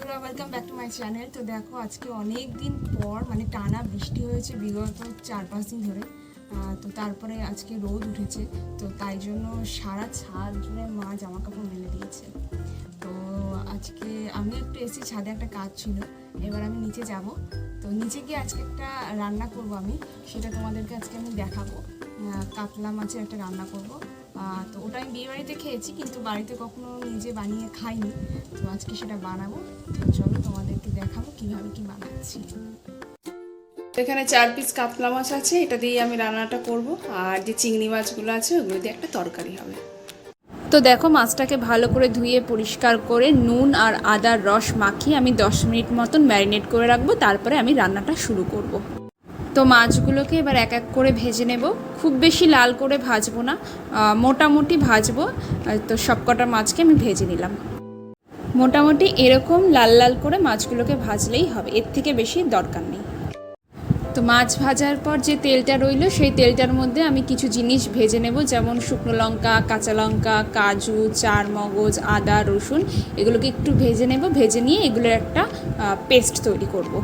বন্ধুরা welcome back to my channel তো দেখো, আজকে অনেক দিন পর মানে টানা বৃষ্টি হয়েছে, বিগত চার পাঁচ দিন ধরে। তো তারপরে আজকে রোদ উঠেছে, তো তাই জন্য সারা ছাদ জুড়ে মা জামা কাপড় মেলে দিয়েছে। তো আজকে আমি একটু এসি ছাদে একটা কাজ ছিল, এবার আমি নিচে যাব। তো নিচে গিয়ে আজকে একটা রান্না করব আমি, সেটা তোমাদেরকে আজকে আমি দেখাবো। কাতলা মাছের একটা রান্না করব। তো ওটা আমি বিয়েবাড়িতে খেয়েছি কিন্তু বাড়িতে কখনো নিজে বানিয়ে খাইনি। তো আজকে সেটা বানাবো। তো চলো তোমাদেরকে দেখাবো কীভাবে কি বানাচ্ছি। এখানে চার পিস কাতলা মাছ আছে এটা দিয়ে আমি রান্নাটা করব। আর যে চিংড়ি মাছগুলো আছে ওগুলো দিয়ে একটা তরকারি হবে। তো দেখো মাছটাকে ভালো করে ধুয়ে পরিষ্কার করে নুন আর আদার রস মাখিয়ে আমি দশ মিনিট মতন ম্যারিনেট করে রাখব। তারপরে আমি রান্নাটা শুরু করব। তো মাছগুলোকে এবার এক এক করে ভেজে নেব। খুব বেশি লাল করে ভাজবো না মোটামুটি ভাজবো। তো সবকটা মাছকে আমি ভেজে নিলাম। মোটামুটি এরকম লাল লাল করে মাছগুলোকে ভাজলেই হবে, এর থেকে বেশি দরকার নেই। তো মাছ ভাজার পর যে তেলটা রইল, সেই তেলটার মধ্যে আমি কিছু জিনিস ভেজে নেব, যেমন শুকনো লঙ্কা, কাঁচা লঙ্কা, কাজু, চার মগজ, আদা, রসুন, এগুলোকে একটু ভেজে নেব। ভেজে নিয়ে এগুলোর একটা পেস্ট তৈরি করব।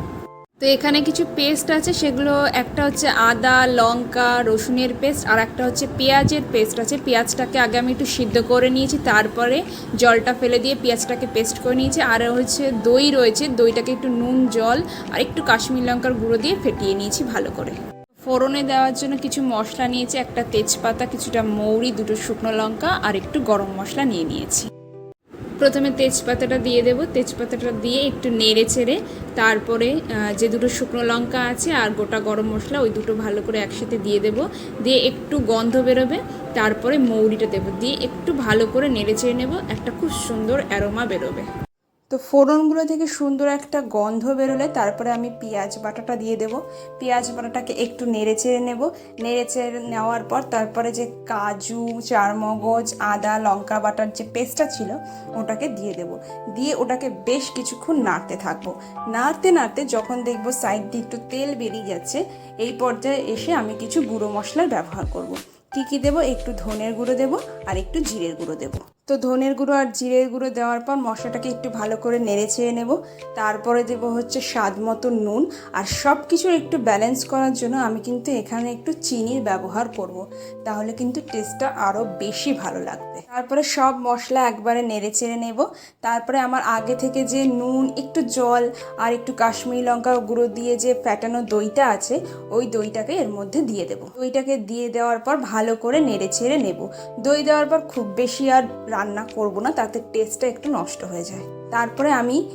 তো এখানে কিছু পেস্ট আছে, সেগুলো একটা হচ্ছে আদা, লঙ্কা, রসুনের পেস্ট আর একটা হচ্ছে পেঁয়াজের পেস্ট আছে। পেঁয়াজটাকে আগে আমি একটু সিদ্ধ করে নিয়েছি, তারপরে জলটা ফেলে দিয়ে পেঁয়াজটাকে পেস্ট করে নিয়েছি। আর হচ্ছে দই রয়েছে, দইটাকে একটু নুন, জল আর একটু কাশ্মীর লঙ্কার গুঁড়ো দিয়ে ফেটিয়ে নিয়েছি ভালো করে। ফোড়নে দেওয়ার জন্য কিছু মশলা নিয়েছি, একটা তেজপাতা, কিছুটা মৌরি, দুটো শুকনো লঙ্কা আর একটু গরম মশলা নিয়ে নিয়েছি। প্রথমে তেজপাতাটা দিয়ে দেব। তেজপাতাটা দিয়ে একটু নেড়ে ছেড়ে তারপরে যে দুটো শুকনো লঙ্কা আছে আর গোটা গরম মশলা ওই দুটো ভালো করে একসাথে দিয়ে দেব। দিয়ে একটু গন্ধ বেরোবে, তারপরে মৌরিটা দেবো। দিয়ে একটু ভালো করে নেড়ে চেড়ে নেব, একটা খুব সুন্দর অ্যারোমা বেরোবে। তো ফোড়নগুলো থেকে সুন্দর একটা গন্ধ বেরোলে তারপরে আমি পেঁয়াজ বাটাটা দিয়ে দেব। পেঁয়াজ বাটাটাকে একটু নেড়ে চেড়ে নেব। নেড়ে চেড়ে নেওয়ার পর তারপরে যে কাজু, চারমগজ, আদা, লঙ্কা বাটার যে পেস্টটা ছিল, ওটাকে দিয়ে দেব। দিয়ে ওটাকে বেশ কিছুক্ষণ নাড়তে থাকব। নাড়তে নাড়তে যখন দেখব সাইড দিয়ে একটু তেল বেরিয়ে যাচ্ছে, এই পর্যায়ে এসে আমি কিছু গুঁড়ো মশলার ব্যবহার করব। কী কী দেবো? একটু ধনের গুঁড়ো দেবো আর একটু জিরের গুঁড়ো দেবো। তো ধনের গুঁড়ো আর জিরের গুঁড়ো দেওয়ার পর মশলাটাকে একটু ভালো করে নেড়ে ছেড়ে নেব। তারপরে দেব হচ্ছে স্বাদ মতো নুন। আর সব কিছুর একটু ব্যালেন্স করার জন্য আমি কিন্তু এখানে একটু চিনির ব্যবহার করব। তাহলে কিন্তু টেস্টটা আরও বেশি ভালো লাগবে। তারপরে সব মশলা একবারে নেড়ে চেড়ে নেব। তারপরে আমার আগে থেকে যে নুন, একটু জল আর একটু কাশ্মীরি লঙ্কা গুঁড়ো দিয়ে যে ফ্যাটানো দইটা আছে, ওই দইটাকে এর মধ্যে দিয়ে দেবো। দইটাকে দিয়ে দেওয়ার পর ভালো করে নেড়ে ছেড়ে নেব। দই দেওয়ার পর খুব বেশি আর রান্না করব না তাতে টেস্টটা একটু নষ্ট হয়ে যায়। তারপরে আমি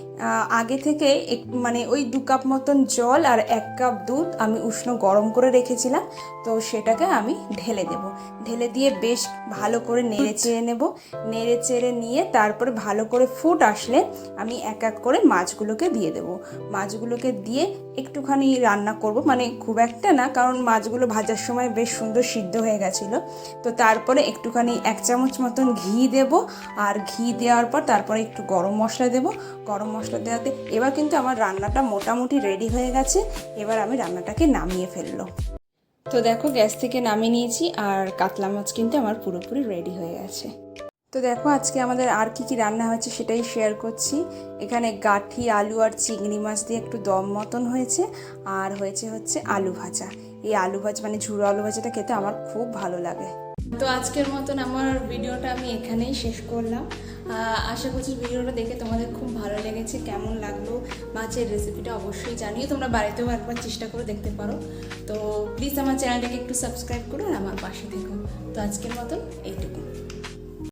আগে থেকে এক- মানে ওই দু কাপ মতন জল আর এক কাপ দুধ আমি উষ্ণ গরম করে রেখেছিলাম। তো সেটাকে আমি ঢেলে দেব। ঢেলে দিয়ে বেশ ভালো করে নেড়ে চেড়ে নেব। নেড়ে চেড়ে নিয়ে তারপরে ভালো করে ফুট আসলে আমি এক এক করে মাছগুলোকে দিয়ে দেব। মাছগুলোকে দিয়ে একটুখানি রান্না করব। মানে খুব একটা না কারণ মাছগুলো ভাজার সময় বেশ সুন্দর সিদ্ধ হয়ে গেছিল। তো তারপরে একটুখানি এক চামচ মতন ঘি দেব। আর ঘি দেওয়ার পর তারপরে একটু গরম মশলা দেব, গরম মশলা দেওয়াতে। এবার কিন্তু আমার রান্নাটা মোটামুটি রেডি হয়ে গেছে। এবার আমি রান্নাটাকে নামিয়ে ফেলল। তো দেখো, গ্যাস থেকে নামিয়ে নিয়েছি আর কাতলা মাছ কিন্তু আমার পুরোপুরি রেডি হয়ে গেছে। তো দেখো, আজকে আমাদের আর কি কি রান্না হয়েছে সেটাই শেয়ার করছি। এখানে গাঠি, আলু আর চিংড়ি মাছ দিয়ে একটু দম মতন হয়েছে। আর হয়েছে হচ্ছে আলু ভাজা। এই আলু ভাজা মানে ঝুড়ো আলু ভাজাটা খেতে আমার খুব ভালো লাগে। তো আজকের মতন আমার ভিডিওটা আমি এখানেই শেষ করলাম। আশা করছি ভিডিওটা দেখে তোমাদের খুব ভালো লেগেছে, কেমন লাগল মাছের রেসিপিটা অবশ্যই জানিও। তোমরা বাড়িতেও একবার চেষ্টা করে দেখতে পারো। তো প্লিজ আমার চ্যানেলটাকে একটু সাবস্ক্রাইব করো আর আমার পাশে থেকো। তো আজকের মতন এইটুকু